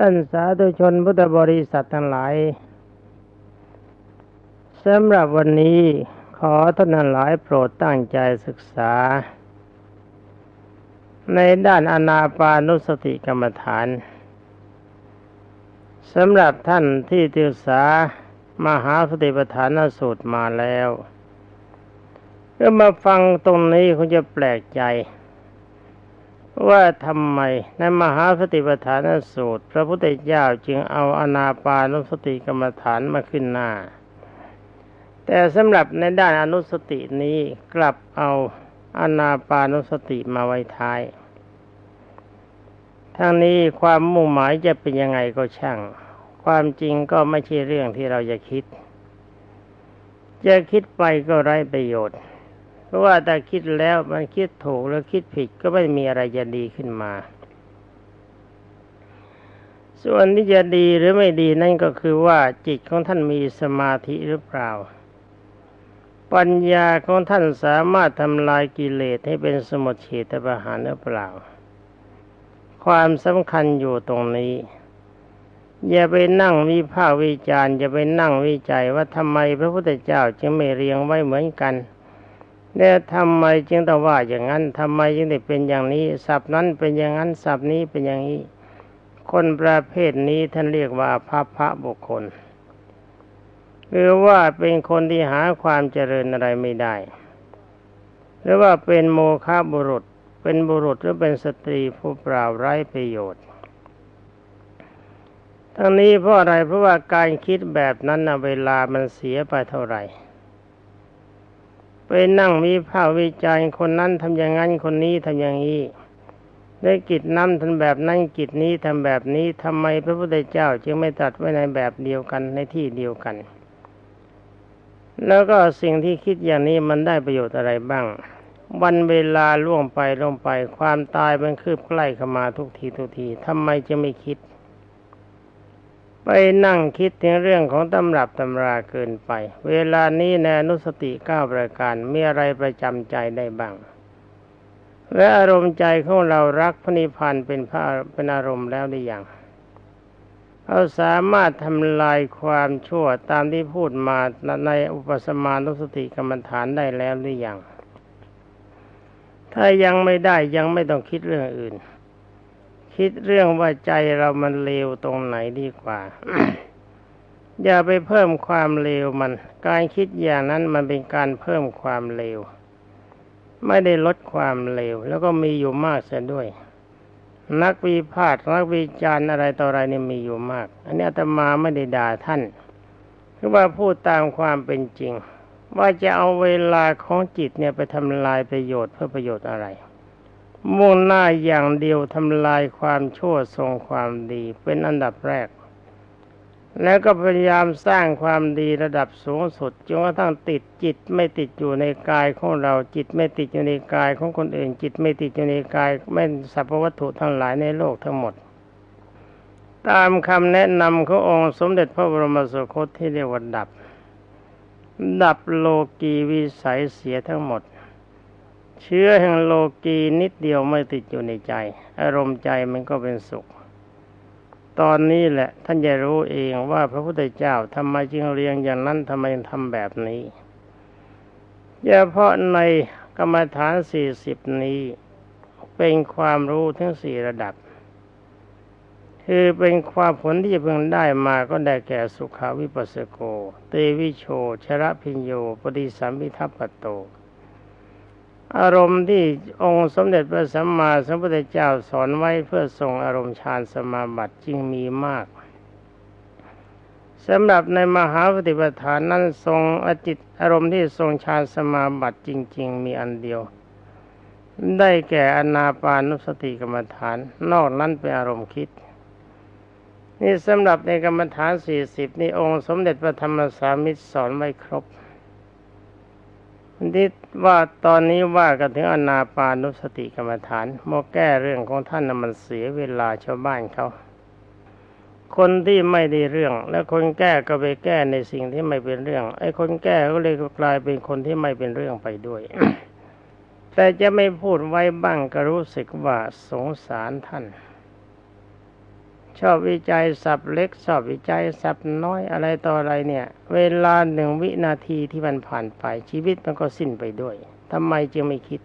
ท่านสาธุชนพุทธบริษัททั้งหลายสำหรับวันนี้ขอท่านทั้งหลายโปรดตั้งใจศึกษา ในด้านอนาปานุสติกรรมฐานสำหรับท่านที่ศึกษามหาสติปัฏฐานสูตรมาแล้วก็มาฟังตรงนี้คงจะแปลกใจ ว่าทำไมในมหาสติปัฏฐานสูตร พระพุทธเจ้าจึงเอาอนาปานุสติกรรมฐานมาขึ้นหน้า แต่สำหรับในด้านอนุสตินี้กลับเอาอนาปานุสติมาไว้ท้ายทั้งนี้ความมุ่งหมายจะเป็นยังไงก็ช่าง ความจริงก็ไม่ใช่เรื่องที่เราจะคิด จะคิดไปก็ไร้ประโยชน์ เพราะว่าแต่คิดแล้วมันคิดถูกแล้วคิดผิดก็ไม่มีอะไรจะดีขึ้นมา ส่วนที่จะดีหรือไม่ดีนั่นก็คือว่าจิตของท่านมีสมาธิหรือเปล่า ปัญญาของท่านสามารถทำลายกิเลสให้เป็นสมุทเฉตประหารหรือเปล่า ความสำคัญอยู่ตรงนี้อย่าไปนั่งวิพากวิจารณ์อย่าไปนั่งวิจัยว่าทำไมพระพุทธเจ้าจึงไม่เรียงไว้เหมือนกัน เนี่ยทำไมจึงต้องว่าอย่างนั้นทำไมจึงได้เป็นอย่างนี้ศัพท์นั้นเป็นอย่างนั้นศัพท์นี้เป็นอย่างนี้ คนประเภทนี้ท่านเรียกว่าพระพระบุคคลหรือว่าเป็นคนที่หาความเจริญอะไรไม่ได้ หรือว่าเป็นโมฆะบุรุษ เป็นบุรุษหรือเป็นสตรีผู้เปล่าไร้ประโยชน์ ทั้งนี้เพราะอะไรเพราะว่าการคิดแบบนั้นนะเวลามันเสียไปเท่าไหร่ ไปนั่งมีภาควิจารณ์คนนั้นทำอย่างนั้นคนนี้ทำอย่างนี้ได้กิจนั้นทำแบบนั้นกิจนี้ทำแบบนี้ทำไมพระพุทธเจ้าจึงไม่ตัดไว้ในแบบเดียวกันในที่เดียวกัน แล้วก็สิ่งที่คิดอย่างนี้มันได้ประโยชน์อะไรบ้าง วันเวลาล่วงไปล่วงไป ความตายมันคืบใกล้เข้ามาทุกทีทุกทีทำไมจะไม่คิด ไปนั่งคิดถึงเรื่องของตำรับตำราเกินไป เวลานี้ในอนุสติเก้าประการมีอะไรประจำใจได้บ้าง และอารมณ์ใจของเรารักพระนิพพานเป็นพระเป็นอารมณ์แล้วหรือยังเราสามารถทำลายความชั่วตามที่พูดมาในอุปสมานุสติกรรมฐานได้แล้วหรือยัง ถ้ายังไม่ได้ยังไม่ต้องคิดเรื่องอื่น คิดเรื่องว่าใจเรามันเลวตรงไหนดีกว่า อย่าไปเพิ่มความเลวมัน การคิดอย่างนั้นมันเป็นการเพิ่มความเลว ไม่ได้ลดความเลว แล้วก็มีอยู่มากเสียด้วย นักวิพากษ์นักวิจารณ์อะไรต่ออะไรนี่มีอยู่มาก อันนี้อาตมาไม่ได้ด่าท่านคือว่าพูดตามความเป็นจริง ว่าจะเอาเวลาของจิตเนี่ยไปทำลายประโยชน์เพื่อประโยชน์อะไร มุ่งหน้าอย่างเดียวทำลายความชั่วทรงความดีเป็นอันดับแรก แล้วก็พยายามสร้างความดีระดับสูงสุดจนกระทั่งติดจิตไม่ติดอยู่ในกายของเราจิตไม่ติดอยู่ในกายของคนอื่น จิตไม่ติดอยู่ในกายไม่สรรพวัตถุทั้งหลายในโลกทั้งหมด ตามคำแนะนำขององค์สมเด็จพระบรมสุคตที่เรียกว่าดับ ดับโลกีวิสัยเสียทั้งหมด เชื้อแห่งโลกีนิดเดียวไม่ติดอยู่ในใจ อารมณ์ใจมันก็เป็นสุข ตอนนี้แหละท่านจะรู้เองว่าพระพุทธเจ้าทำไมจึงเรียงอย่างนั้นทำไมทำแบบนี้เฉพาะในกรรมฐานสี่สิบนี้เป็นความรู้ทั้งสี่ระดับ คือเป็นความผลที่จะเพิ่งได้มาก็ได้แก่สุขาวิปัสสโก เตวิโช ชระพิญโย ปฏิสัมพิทัปปโต อารมณ์ที่องค์สมเด็จพระสัมมาสัมพุทธเจ้าสอนไว้เพื่อทรงอารมณ์ฌานสมาบัติจึงมีมากสำหรับในมหาปฏิปทานนั้นทรงอจิตอารมณ์ที่ทรงฌานสมาบัติจริง ๆ มีอันเดียว ได้แก่อนาปานุสติกรรมฐาน นอกนั้นเป็นอารมณ์คิด นี่สำหรับในกรรมฐานสี่สิบนี่องค์สมเด็จพระธรรมสามิตรสอนไว้ครบ ที่ว่าตอนนี้ว่ากันถึงอนาปานุสติกรรมฐานโมแก้เรื่องของท่านนะมันเสียเวลาชาวบ้านเขา คนที่ไม่ได้เรื่อง และคนแก้ก็ไปแก้ในสิ่งที่ไม่เป็นเรื่อง ไอ้คนแก้ก็เลยกลายเป็นคนที่ไม่เป็นเรื่องไปด้วย แต่จะไม่พูดไว้บ้างก็รู้สึกว่าสงสารท่าน ชอบวิจัยสับเล็กชอบวิจัยสับน้อยอะไรต่ออะไรเนี่ย เวลาหนึ่งวินาทีที่มันผ่านไปชีวิตมันก็สิ้นไปด้วยทำไมจึงไม่คิด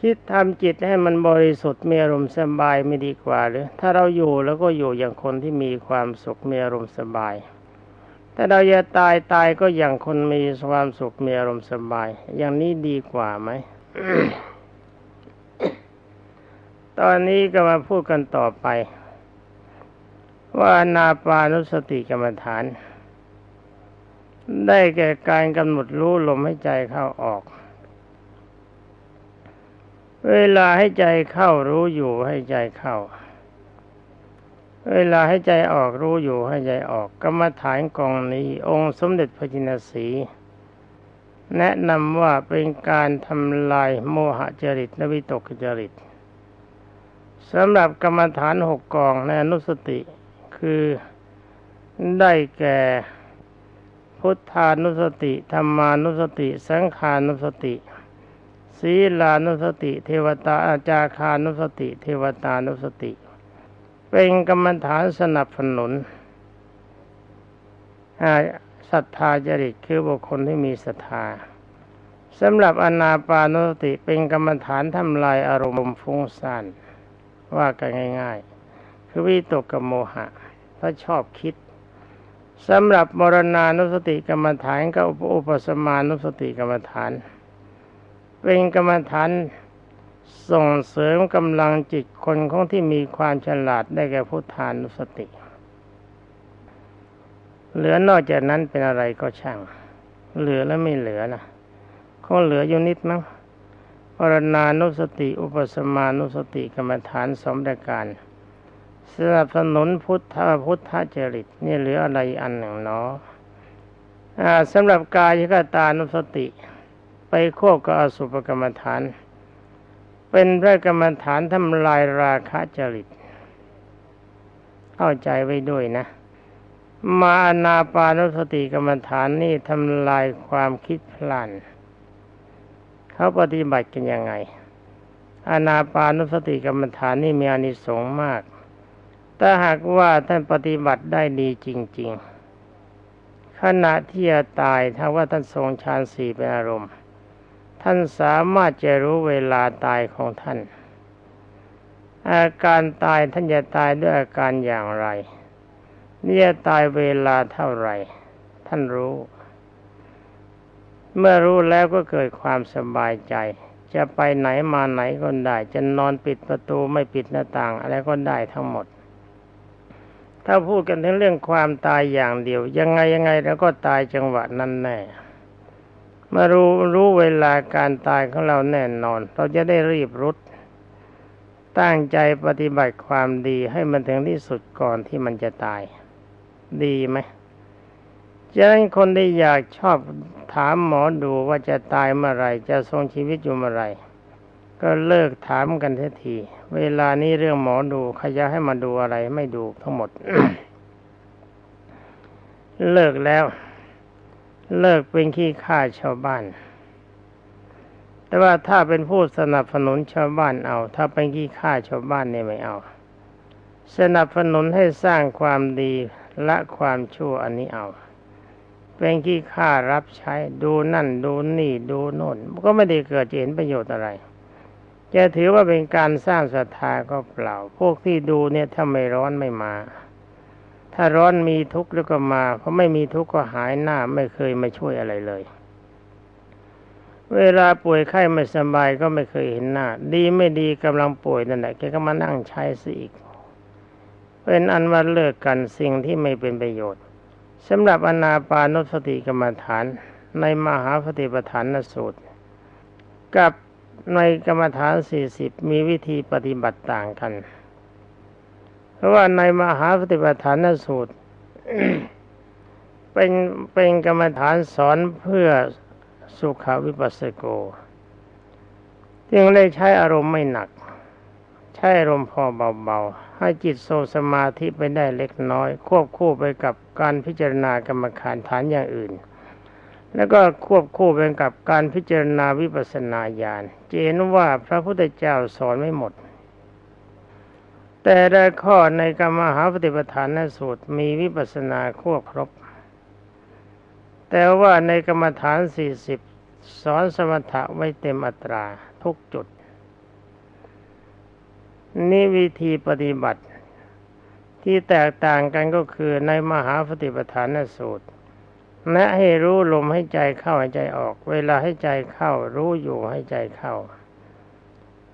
คิดทำจิตให้มันบริสุทธิ์มีอารมณ์สบายไม่ดีกว่าหรือ ถ้าเราอยู่แล้วก็อยู่อย่างคนที่มีความสุขมีอารมณ์สบายถ้าเราจะตายตายก็อย่างคนมีความสุขมีอารมณ์สบาย อย่างนี้ดีกว่าไหมตอนนี้ก็มาพูดกันต่อไป ว่านาปานุสติกรรมฐาน ได้แก่การกำหนดรู้ลมให้ใจเข้าออก เวลาให้ใจเข้ารู้อยู่ให้ใจเข้า เวลาให้ใจออกรู้อยู่ให้ใจออก กรรมฐานกองนี้ องค์สมเด็จพระจินสี แนะนำว่าเป็นการทำลายโมหจริตนวิตกจริตสำหรับกรรมฐานหกกองในอนุสติ คือ ได้แก่ พุทธานุสติธรรมานุสติ สังขานุสติ ศีลานุสติ เทวตาอาจาคานุสติ เทวตานุสติ เป็นกรรมฐานสนับสนุนศรัทธาจริตคือบุคคลที่มีศรัทธาสำหรับอนาปานุสติเป็นกรรมฐานทำลายอารมณ์ฟุ้งซ่านว่ากันง่าย ๆ คือวิตกกับโมหะ ถ้าชอบคิดสำหรับมรณานุสติกรรมฐานกับอุปสมานุสติกรรมฐาน เป็นกรรมฐานส่งเสริมกำลังจิตคนของที่มีความฉลาดได้แก่พุทธานุสติ เหลือนอกจากนั้นเป็นอะไรก็ช่าง เหลือแล้วไม่เหลือนะคงเหลืออยู่นิดมั้งปรณานุสติ อุปสมานุสติกรรมฐานสมประการ สนับสนุนพุทธพุทธจริตนี่เหลืออะไรอันหนึ่งเนาะสำหรับกายกตานุสติ ไปควบกับอสุภกรรมฐาน เป็นพระกรรมฐานทำลายราคะจริต เข้าใจไว้ด้วยนะ มานาปานุสติกรรมฐานนี่ทำลายความคิดพลันเขาปฏิบัติกันยังไง อานาปานุสติกรรมฐานนี่มีอานิสงส์มาก ถ้าหากว่าท่านปฏิบัติได้ดีจริง ๆ ขณะที่จะตายถ้าว่าท่านทรงฌานสี่เป็นอารมณ์ ท่านสามารถจะรู้เวลาตายของท่าน อาการตายท่านจะตายด้วยอาการอย่างไรนี่จะตายเวลาเท่าไหร่ ท่านรู้ เมื่อรู้แล้วก็เกิดความสบายใจจะไปไหนมาไหนก็ได้ จะนอนปิดประตูไม่ปิดหน้าต่าง อะไรก็ได้ทั้งหมด ถ้าพูดกันถึงเรื่องความตายอย่างเดียว ยังไงยังไงแล้วก็ตายจังหวะนั้นแน่มารู้รู้เวลาการตายของเราแน่นอน เราจะได้รีบรุด ตั้งใจปฏิบัติความดีให้มันถึงที่สุดก่อนที่มันจะตาย ดีไหมฉะนั้นคนที่อยากชอบถามหมอดูว่าจะตายเมื่อไรจะทรงชีวิตอยู่เมื่อไรก็เลิกถามกันทีที เวลานี้เรื่องหมอดูขยะให้มาดูอะไรไม่ดูทั้งหมด เลิกแล้ว เลิกเป็นขี้ข้าชาวบ้าน แต่ว่าถ้าเป็นผู้สนับสนุนชาวบ้านเอา ถ้าเป็นขี้ข้าชาวบ้านเนี่ยไม่เอา สนับสนุนให้สร้างความดีละความชั่วอันนี้เอาเป็นขี้ข้ารับใช้ดูนั่นดูนี่ดูโน่นก็ไม่ได้เกิดเห็นประโยชน์อะไร จะถือว่าเป็นการสร้างศรัทธาก็เปล่า พวกที่ดูเนี่ยถ้าไม่ร้อนไม่มา ถ้าร้อนมีทุกข์แล้วก็มา เพราะไม่มีทุกข์ก็หายหน้าไม่เคยมาช่วยอะไรเลย เวลาป่วยไข้ไม่สบายก็ไม่เคยเห็นหน้า ดีไม่ดีกำลังป่วยนั่นแหละแกก็มานั่งใช้สิอีก เป็นอันว่าเลิกกันสิ่งที่ไม่เป็นประโยชน์สำหรับอนาปานสติกรรมฐานในมหาปฏิปทานนสูตร กับ ในกรรมฐานสี่สิบมีวิธีปฏิบัติต่างกัน เพราะว่าในมหาปฏิปทานสูตร เป็นเป็นกรรมฐานสอนเพื่อสุขวิปัสสโกจึงได้ใช้อารมณ์ไม่หนัก ใช้อารมณ์พอเบาๆ ให้จิตโซสมาธิไปได้เล็กน้อย ควบคู่ไปกับการพิจารณากรรมฐานฐานอย่างอื่น แล้วก็ควบคู่ไปกับการพิจารณาวิปัสสนาญาณเจนว่าพระพุทธเจ้าสอนไม่หมด แต่ละข้อในกรรมหาปฏิปทานนสูตรมีวิปัสสนาควบครบ แต่ว่าในกรรมฐานสี่สิบสอนสมถะไว้เต็มอัตราทุกจุด นี่วิธีปฏิบัติที่แตกต่างกันก็คือในมหาปฏิปทานนสูตร แนะให้รู้ลมให้ใจเข้าให้ใจออก เวลาให้ใจเข้า รู้อยู่ให้ใจเข้า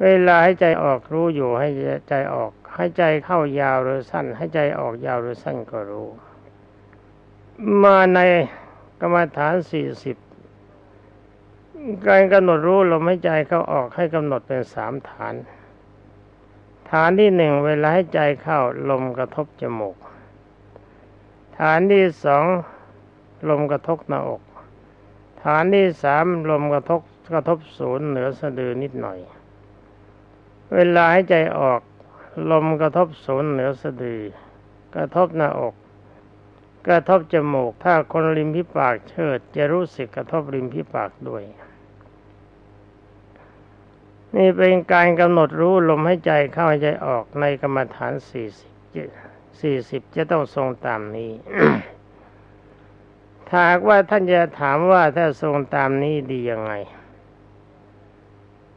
เวลาให้ใจออกรู้อยู่ให้ใจออก ให้ใจเข้ายาวหรือสั้น ให้ใจออกยาวหรือสั้นก็รู้ มาในกรรมฐานสี่สิบการกำหนดรู้ลมหายใจเข้าออกให้กำหนดเป็นสามฐาน ฐานที่หนึ่งเวลาให้ใจเข้าลมกระทบจมูก ฐานที่สอง ลมกระทบหน้าอก ฐานที่สามลมกระทบกระทบศูนย์เหนือสะดือนิดหน่อย เวลาให้ใจออก ลมกระทบศูนย์เหนือสะดือ กระทบหน้าอก กระทบจมูก ถ้าคนริมพิปากเชิด จะรู้สึกกระทบริมพิปากด้วย นี่เป็นการกำหนดรู้ลมให้ใจเข้าใจออกในกรรมฐานสี่สิบสี่สิบจะต้องทรงตามนี้ ถ้าว่าท่านจะถามว่าถ้าทรงตามนี้ดียังไง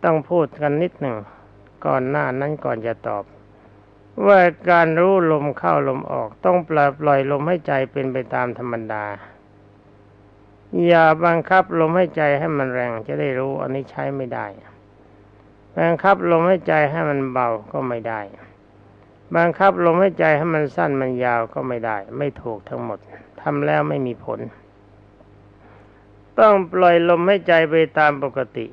ต้องพูดกันนิดหนึ่ง ก่อนหน้านั้นก่อนจะตอบ ว่าการรู้ลมเข้าลมออก ต้องปล่อยปล่อยลมให้ใจเป็นไปตามธรรมดา อย่าบังคับลมให้ใจให้มันแรงจะได้รู้อันนี้ใช้ไม่ได้ บังคับลมให้ใจให้มันเบาก็ไม่ได้ บังคับลมให้ใจให้มันสั้นมันยาวก็ไม่ได้ ไม่ถูกทั้งหมด ทำแล้วไม่มีผล ต้องปล่อยลมให้ใจไปตามปกติ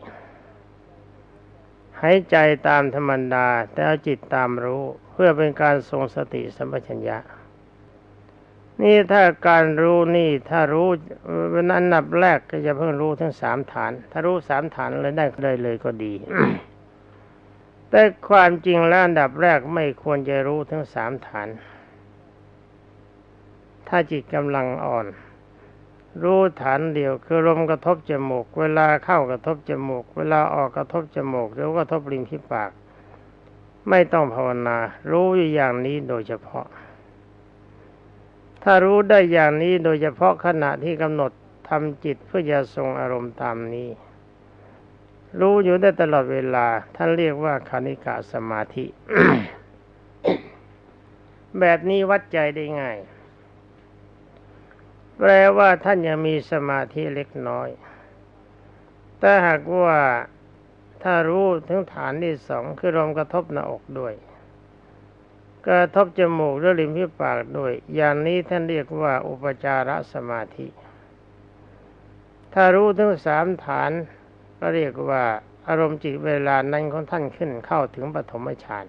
หายใจตามธรรมดา แต่เอาจิตตามรู้เพื่อเป็นการทรงสติสัมปชัญญะ นี่ถ้าการรู้นี่ถ้ารู้เป็นอันดับแรกก็จะเพิ่งรู้ทั้งสามฐาน ถ้ารู้สามฐานเลยได้เลยเลยก็ดีแต่ความจริงแล้วอันดับแรกไม่ควรจะรู้ทั้งสามฐาน ถ้าจิตกำลังอ่อน รู้ฐานเดียวคือลมกระทบจมูก เวลาเข้ากระทบจมูก เวลาออกกระทบจมูกหรือกระทบริมที่ปาก ไม่ต้องภาวนา รู้อยู่อย่างนี้โดยเฉพาะ ถ้ารู้ได้อย่างนี้โดยเฉพาะขณะที่กำหนดทำจิตเพื่อจะทรงอารมณ์ตามนี้ รู้อยู่ได้ตลอดเวลา ท่านเรียกว่าคณิกาสมาธิ แบบนี้วัดใจได้ง่าย แปลว่าท่านยังมีสมาธิเล็กน้อย แต่หากว่าถ้ารู้ถึงฐานที่สองคือลมกระทบหน้าอกด้วย กระทบจมูกและริมฝีปากด้วย อย่างนี้ท่านเรียกว่าอุปจารสมาธิ ถ้ารู้ถึงสามฐานก็เรียกว่าอารมณ์จิตเวลานั้นของท่านขึ้นเข้าถึงปฐมฌาน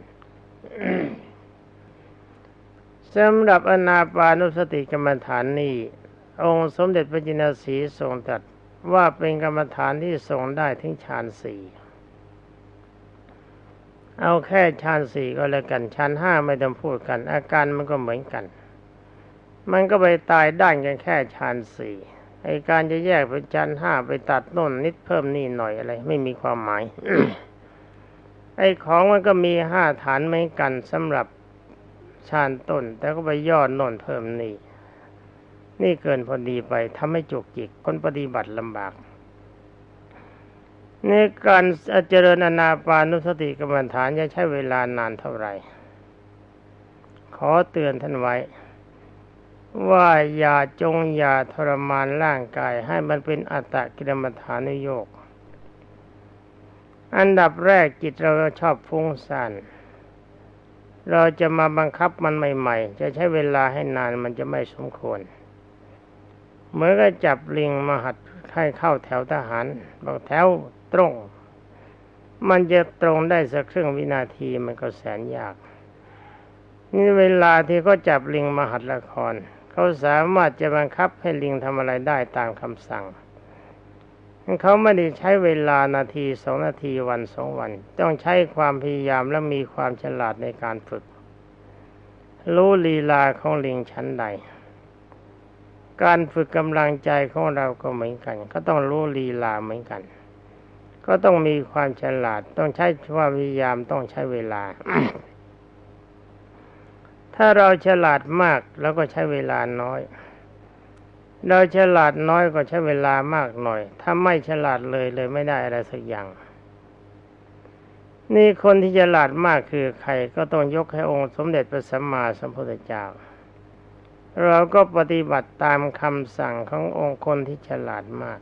สำหรับอนาปานุสติกรรมฐานนี้ องค์สมเด็จพระจินสีทรงตรัสว่าเป็นกรรมฐานที่ทรงได้ถึงฌานสี่เอาแค่ฌานสี่ก็แล้วกันฌานห้าไม่ต้องพูดกัน อาการมันก็เหมือนกัน มันก็ไปตายด้านกันแค่ฌานสี่ไอการจะแยกเป็นฌานห้าไปตัดน่นนิดเพิ่มนี่หน่อยอะไร ไม่มีความหมาย ไอของมันก็มีห้าฐานเหมือนกันสำหรับฌานต้น แต่ก็ไปย่อน่นเพิ่มนี่ นี่เกินพอดีไปทำให้จุกจิกคนปฏิบัติลำบาก ในการเจริญอนาปานุสติกรรมฐานจะใช้เวลานานเท่าไหร่ ขอเตือนท่านไว้ ว่าอย่าจงอย่าทรมานร่างกายให้มันเป็นอัตตกิรมฐานุโยก อันดับแรกจิตเราชอบฟุ้งซ่านเราจะมาบังคับมันใหม่ ๆ จะใช้เวลาให้นานมันจะไม่สมควร เหมือนกับจับลิงมาหัดให้เข้าแถวทหารบอกแถวตรง มันจะตรงได้สักครึ่งวินาทีมันก็แสนยาก นี่เวลาที่เขาจับลิงมาหัดละคร เขาสามารถจะบังคับให้ลิงทำอะไรได้ตามคำสั่งเขาไม่ได้ใช้เวลานาทีสองนาทีวันสองวัน ต้องใช้ความพยายามและมีความฉลาดในการฝึก รู้ลีลาของลิงชั้นใด การฝึกกำลังใจของเราก็เหมือนกัน ก็ต้องรู้ลีลาเหมือนกัน ก็ต้องมีความฉลาด ต้องใช้ความพยายามต้องใช้เวลา ถ้าเราฉลาดมากเราก็ใช้เวลาน้อย เราฉลาดน้อยก็ใช้เวลามากหน่อย ถ้าไม่ฉลาดเลยเลยไม่ได้อะไรสักอย่าง นี่คนที่ฉลาดมากคือใครก็ต้องยกให้องค์สมเด็จพระสัมมาสัมพุทธเจ้า เราก็ปฏิบัติตามคำสั่งขององค์คนที่ฉลาดมาก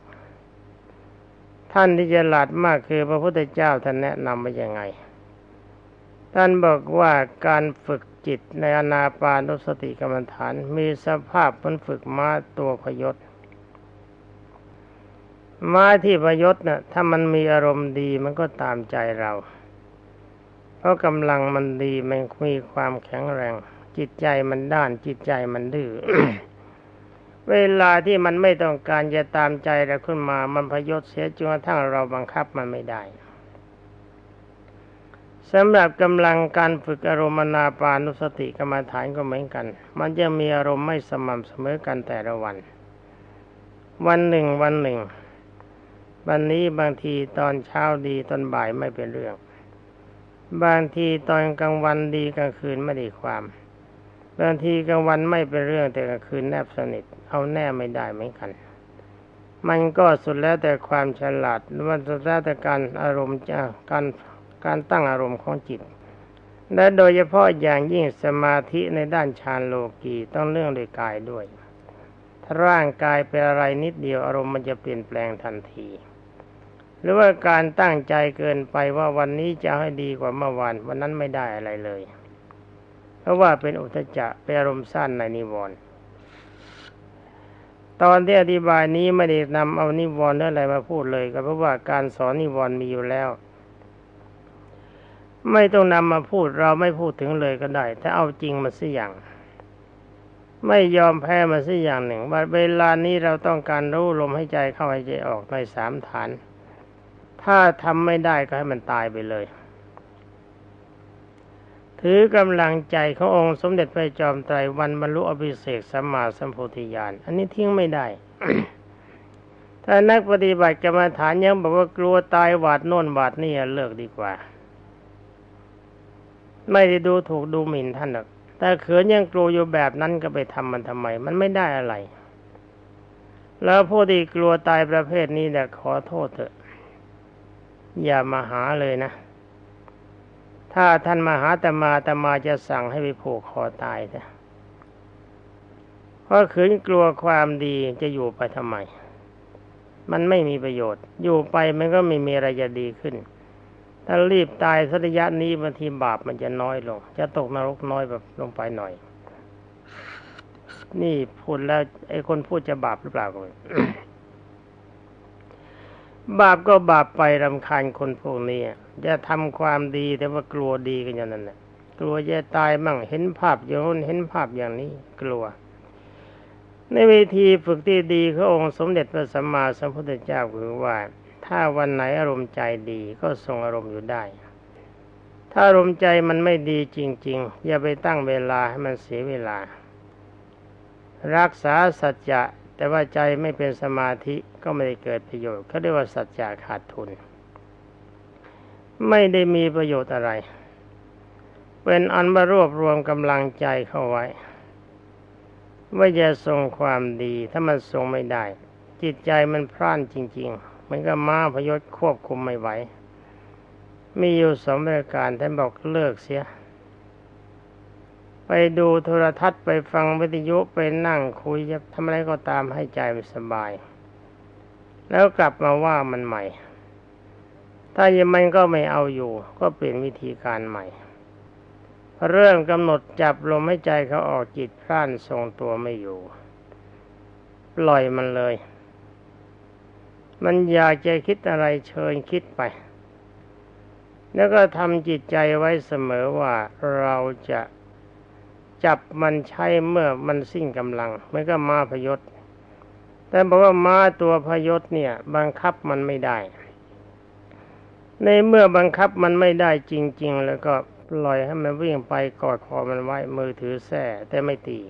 ท่านที่ฉลาดมากคือพระพุทธเจ้าท่านแนะนำมาอย่างไง ท่านบอกว่าการฝึกจิตในอนาปานุสติกรรมฐาน มีสภาพมันฝึกม้าตัวพยศม้าที่พยศนะ่ะถ้ามันมีอารมณ์ดีมันก็ตามใจเรา เพราะกำลังมันดีมันมีความแข็งแรง จิตใจมันด้านจิตใจมันดื้อเวลาที่มันไม่ต้องการจะตามใจเราขึ้นมา มันพยศเสียจนกระทั่งเราบังคับมันไม่ได้สำหรับกำลังการฝึกอารมณ์นาปานุสติกรรมฐานก็เหมือนกัน มันจะมีอารมณ์ไม่สม่ำเสมอกันแต่ละวัน วันหนึ่งวันหนึ่ง วันนี้บางทีตอนเช้าดีตอนบ่ายไม่เป็นเรื่อง บางทีตอนกลางวันดีกลางคืนไม่ได้ความ บางทีกลางวันไม่เป็นเรื่องแต่กลางคืนแนบสนิท เอาแน่ไม่ได้เหมือนกัน มันก็สุดแล้วแต่ความฉลาดมันสุดแล้วแต่การอารมณ์จะการการตั้งอารมณ์ของจิต และโดยเฉพาะอย่างยิ่งสมาธิในด้านฌานโลกีต้องเรื่องโดยกายด้วย ถ้าร่างกายเป็นอะไรนิดเดียวอารมณ์มันจะเปลี่ยนแปลงทันที หรือว่าการตั้งใจเกินไปว่าวันนี้จะให้ดีกว่าเมื่อวานวันนั้นไม่ได้อะไรเลย เพราะว่าเป็นอุทจจะเป็นอารมณ์สั้นในนิวรณ์ตอนที่อธิบายนี้ไม่ได้นำเอานิวรณ์อะไรมาพูดเลย ก็เพราะว่าการสอนนิวรณ์มีอยู่แล้ว ไม่ต้องนำมาพูดเราไม่พูดถึงเลยก็ได้ ถ้าเอาจริงมาสิอย่าง ไม่ยอมแพ้มาสิอย่างหนึ่งว่าเวลานี้เราต้องการรู้ลมให้ใจเข้าให้ใจออกในสามฐาน ถ้าทำไม่ได้ก็ให้มันตายไปเลย ถือกำลังใจขององค์สมเด็จพระจอมไตรวันบรรลุอภิเศกสัมมาสัมโพธิญาณอันนี้ทิ้งไม่ได้ ถ้านักปฏิบัติกรรมฐานยังบอกว่ากลัวตายหวาดโน่นหวาดนี่เลิกดีกว่า ไม่ได้ดูถูกดูหมิ่นท่านหรอกแต่เขินยังกลัวอยู่แบบนั้นก็ไปทำมันทำไม มันไม่ได้อะไร แล้วผู้ที่กลัวตายประเภทนี้เนี่ยขอโทษเถอะ อย่ามาหาเลยนะ ถ้าท่านมาหาแตมาแตมาจะสั่งให้ไปผูกคอตายเถอะเพราะขืนกลัวความดีจะอยู่ไปทำไม มันไม่มีประโยชน์ อยู่ไปมันก็ไม่มีอะไรจะดีขึ้น ถ้ารีบตายสัระยะนี้บางทีบาปมันจะน้อยลง จะตกนรกน้อยแบบลงไปหน่อย นี่พูดแล้วไอ้คนพูดจะบาปหรือเปล่าก็ บาปก็บาปไปรำคาญคนพวกนี้จะทำความดีแต่ว่ากลัวดีกันอย่างนั้นแหละกลัวจะตายมั่งเห็นภาพอย่างน้นเห็นภาพอย่างนี้กลัว ในวิธีฝึกที่ดีขององค์สมเด็จพระสัมมาสัมพุทธเจ้าคือว่า ถ้าวันไหนอารมณ์ใจดีก็ทรงอารมณ์อยู่ได้ ถ้าอารมณ์ใจมันไม่ดีจริง ๆ อย่าไปตั้งเวลาให้มันเสียเวลา รักษาสัจจะแต่ว่าใจไม่เป็นสมาธิ ก็ไม่ได้เกิดประโยชน์เขาเรียกว่าสัจจะขาดทุน ไม่ได้มีประโยชน์อะไร เป็นอันมารวบรวมกำลังใจเข้าไว้ ว่าจะทรงความดีถ้ามันทรงไม่ได้ จิตใจมันพร่านจริง ๆ มันก็มาพยศควบคุมไม่ไหวมีอยู่สองประการท่านบอกเลิกเสีย ไปดูโทรทัศน์ไปฟังวิทยุไปนั่งคุยจะทำอะไรก็ตามให้ใจมันสบาย แล้วกลับมาว่ามันใหม่ ถ้ายังมันก็ไม่เอาอยู่ ก็เปลี่ยนวิธีการใหม่ เริ่มกำหนดจับลมให้ใจเขาออกจิตพร่านทรงตัวไม่อยู่ ปล่อยมันเลย มันอยากจะคิดอะไรเชิญคิดไป แล้วก็ทำจิตใจไว้เสมอว่าเราจะจับมันใช้เมื่อมันสิ้นกำลัง มันก็มาพยศ แต่บอกว่าม้าตัวพยศเนี่ย บังคับมันไม่ได้ ในเมื่อบังคับมันไม่ได้จริง ๆ แล้วก็ปล่อยให้มันวิ่งไปกอดคอมันไว้มือถือแส้แต่ไม่ตี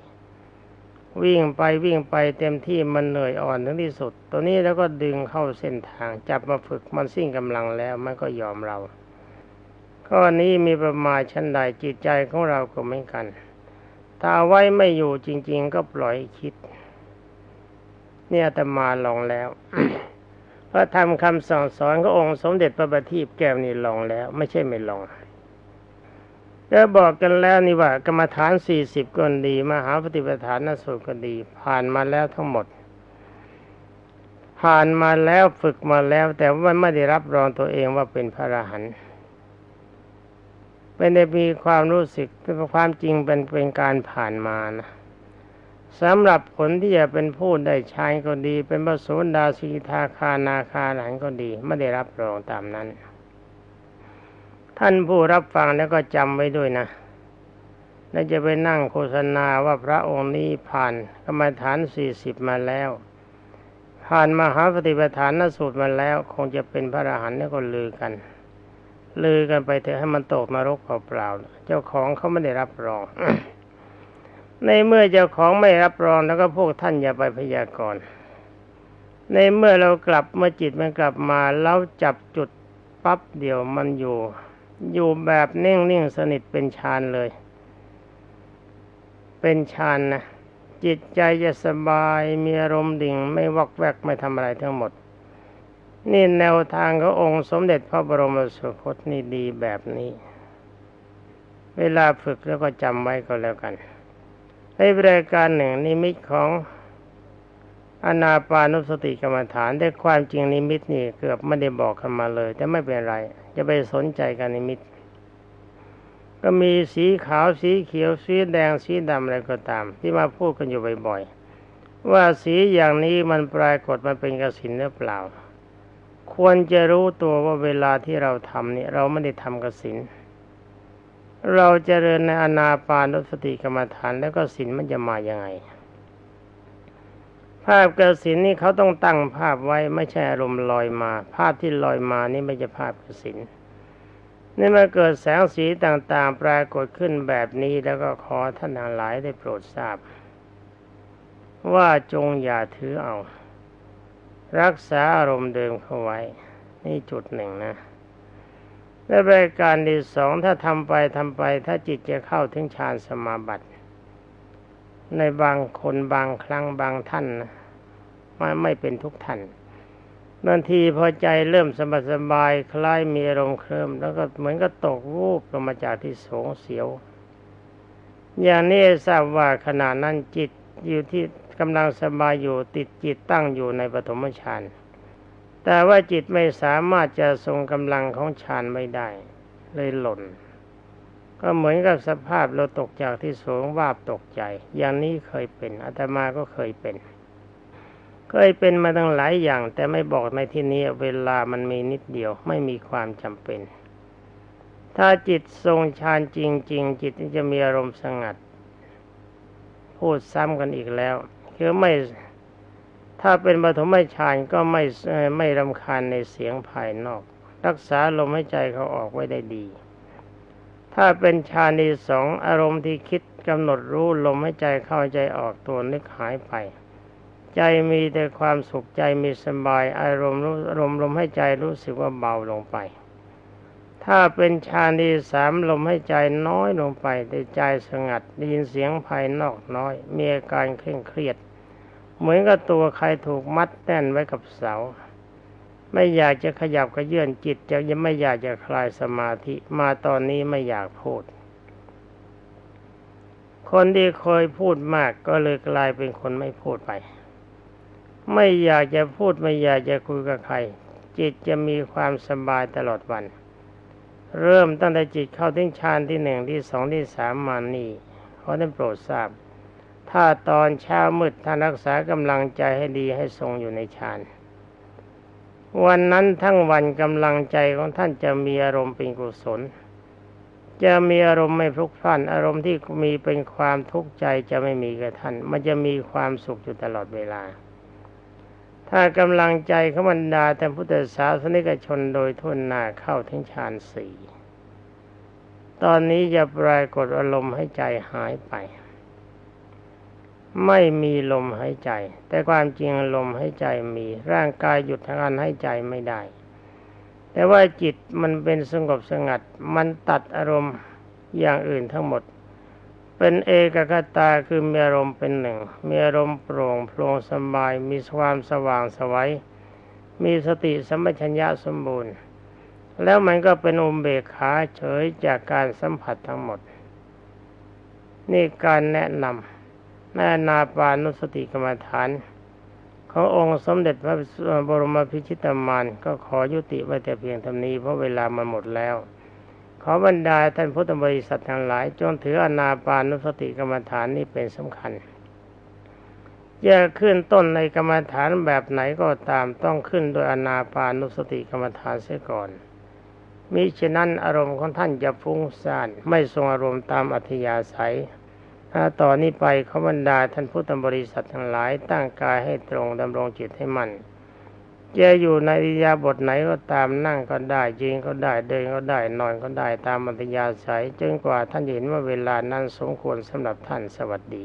วิ่งไปวิ่งไปเต็มที่มันเหนื่อยอ่อนถึงที่สุด ตัวนี้แล้วก็ดึงเข้าเส้นทางจับมาฝึกมันสิ้นกำลังแล้วมันก็ยอมเราข้อนี้มีประมาณชั้นใดจิตใจของเราก็เหมือนกัน ถ้าไว้ไม่อยู่จริง ๆ ก็ปล่อยคิด เนี่ยอาตมาลองแล้วพระธรรมคำสั่งสอนขององค์สมเด็จพระบัณฑิตแก้วนี่ลองแล้ว ไม่ใช่ไม่ลองแล้วบอกกันแล้วนี่ว่ากรรมฐานสี่สิบก็ดี มหาปฏิปทานนสูตรก็ดี ผ่านมาแล้วทั้งหมด ผ่านมาแล้วฝึกมาแล้ว แต่ว่าไม่ได้รับรองตัวเองว่าเป็นพระอรหันต์ไม่ได้มีความรู้สึกแต่ความจริงเป็นเป็นการผ่านมานะ สำหรับผลที่จะเป็นผู้ได้ชายก็ดี เป็นพระโสดาสีทาคานาคาหลันก็ดีไม่ได้รับรองตามนั้น ท่านผู้รับฟังแล้วก็จำไว้ด้วยนะแล้วจะไปนั่งโฆษณาว่าพระองค์นี้ผ่านกรรมฐานสี่สิบมาแล้ว ผ่านมหาปฏิปทานนสูตรมาแล้ว คงจะเป็นพระอรหันต์นี่ก็ลือกัน ลือกันไปเถอะให้มันตกนรกเปล่าๆเจ้าของเขาไม่ได้รับรอง ในเมื่อเจ้าของไม่รับรองแล้วก็พวกท่านอย่าไปพยากรณ์ในเมื่อเรากลับเมื่อจิตมันกลับมาแล้วจับจุดปั๊บเดียวมันอยู่ อยู่แบบนิ่งนิ่งสนิทเป็นฌานเลย เป็นฌานนะจิตใจจะสบายมีอารมณ์ดิ่ง ไม่วักแวกไม่ทำอะไรทั้งหมด นี่แนวทางขององค์สมเด็จพระบรมสุคตนี่ดีแบบนี้ เวลาฝึกแล้วก็จำไว้ก็แล้วกัน ในรายการหนึ่งนิมิตของอนาปานุสติกรรมฐานแต่ความจริงนิมิตนี่เกือบไม่ได้บอกกันมาเลย แต่ไม่เป็นไร จะไปสนใจกันนิมิต ก็มีสีขาวสีเขียวสีแดงสีดำอะไรก็ตาม ที่มาพูดกันอยู่บ่อยๆ ว่าสีอย่างนี้มันปรากฏมันเป็นกสินหรือเปล่า ควรจะรู้ตัวว่าเวลาที่เราทำนี่เราไม่ได้ทำกสิน เราจเจริญในอนาปานุสติกรรมฐานแล้วก็สินมันจะมาอย่างไง ภาพกสินนี่เขาต้องตั้งภาพไว้ไม่ใช่อารมณ์ลอยมา ภาพที่ลอยมานี่ไม่ใช่ภาพกสินนี่มาเกิดแสงสีต่างๆ ปรากฏขึ้นแบบนี้แล้วก็ขอท่านทั้งหลายได้โปรดทราบ ว่าจงอย่าถือเอา รักษาอารมณ์เดิมเข้าไว้ นี่จุดหนึ่งนะ และรายการที่สองถ้าทำไปทำไป ถ้าจิตจะเข้าถึงฌานสมาบัติ ในบางคนบางครั้งบางท่านนะไม่ไม่เป็นทุกท่านบางทีพอใจเริ่มสบายสบายคล้ายมีอารมณ์เคลิมแล้วก็เหมือนก็ตกวูบลงมาจากที่สูงเสียว อย่างนี้ทราบว่าขณะนั้นจิตอยู่ที่กำลังสบายอยู่ติดจิตตั้งอยู่ในปฐมฌาน แต่ว่าจิตไม่สามารถจะทรงกำลังของฌานไม่ได้ เลยหล่น ก็เหมือนกับสภาพเราตกจากที่สูงวาบตกใจ อย่างนี้เคยเป็นอาตมาก็เคยเป็น เคยเป็นมาตั้งหลายอย่าง แต่ไม่บอกในที่นี้เวลามันมีนิดเดียวไม่มีความจำเป็น ถ้าจิตทรงฌานจริง ๆ จิตจะมีอารมณ์สงัด พูดซ้ำกันอีกแล้วคือไม่ ถ้าเป็นปฐมฌานก็ไม่ไม่รำคาญในเสียงภายนอก รักษาลมหายใจเขาออกไว้ได้ดี ถ้าเป็นฌานที่สองอารมณ์ที่คิดกำหนดรู้ลมหายใจเข้าใจออกตัวนึกหายไป ใจมีแต่ความสุขใจมีสบาย อารมณ์รู้ลมลมหายใจรู้สึกว่าเบาลงไปถ้าเป็นฌานที่สามลมหายใจน้อยลงไปแต่ใจสงัดได้ยินเสียงภายนอกน้อย มีอาการเคร่งเครียด เหมือนกับตัวใครถูกมัดแน่นไว้กับเสา ไม่อยากจะขยับกระเยื่อนจิตจะยังไม่อยากจะคลายสมาธิมาตอนนี้ไม่อยากพูด คนที่เคยพูดมากก็เลยกลายเป็นคนไม่พูดไป ไม่อยากจะพูดไม่อยากจะคุยกับใคร จิตจะมีความสบายตลอดวัน เริ่มตั้งแต่จิตเข้าถึงฌานที่หนึ่งที่สองที่สามมานี่ขอท่านโปรดทราบ ถ้าตอนเช้ามืดท่านรักษากำลังใจให้ดีให้ทรงอยู่ในฌานวันนั้นทั้งวันกำลังใจของท่านจะมีอารมณ์เป็นกุศล จะมีอารมณ์ไม่พลุกพล่านอารมณ์ที่มีเป็นความทุกข์ใจจะไม่มีกับท่าน มันจะมีความสุขอยู่ตลอดเวลา ถ้ากำลังใจขบรรดาแต่พุทธศาสนิกชนโดยทุนหน้าเข้าถึงฌานสี่ตอนนี้จะปรากฏอารมณ์ให้ใจหายไป ไม่มีลมหายใจ แต่ความจริงลมหายใจมี ร่างกายหยุดทางการหายใจไม่ได้ แต่ว่าจิตมันเป็นสงบสงัด มันตัดอารมณ์อย่างอื่นทั้งหมด เป็นเอกคตาคือมีอารมณ์เป็นหนึ่ง มีอารมณ์โปร่งโปร่งสบาย มีความสว่างสวัยมีสติสัมปชัญญะสมบูรณ์ แล้วมันก็เป็นอุเบกขาเฉยจากการสัมผัสทั้งหมด นี่การแนะนำ ในนาปานุสติกรรมฐานขององค์สมเด็จพระบรมพิชิตามานก็ขอยุติไว้แต่เพียงเท่านี้เพราะเวลามันหมดแล้ว ขอบรรดาท่านพุทธบริษัททั้งหลาย จงถืออนาปานุสติกรรมฐานนี้เป็นสำคัญจะขึ้นต้นในกรรมฐานแบบไหนก็ตามต้องขึ้นโดยอนาปานุสติกรรมฐานเสียก่อนมิฉะนั้นอารมณ์ของท่านจะฟุ้งซ่านไม่ทรงอารมณ์ตามอัธยาศัย ถ้าต่อนนี้ไปขบรรดาท่านพุทธบริษัททั้งหลายตั้งกายให้ตรงดำรงจิตให้มั่นจะอยู่ในอิยาบทไหนก็ตามนั่งก็ได้ยืนก็ได้เดินก็ได้นอนก็ได้ตามอัธยาศัยจนกว่าท่านเห็นว่าเวลานั้นสมควรสำหรับท่านสวัสดี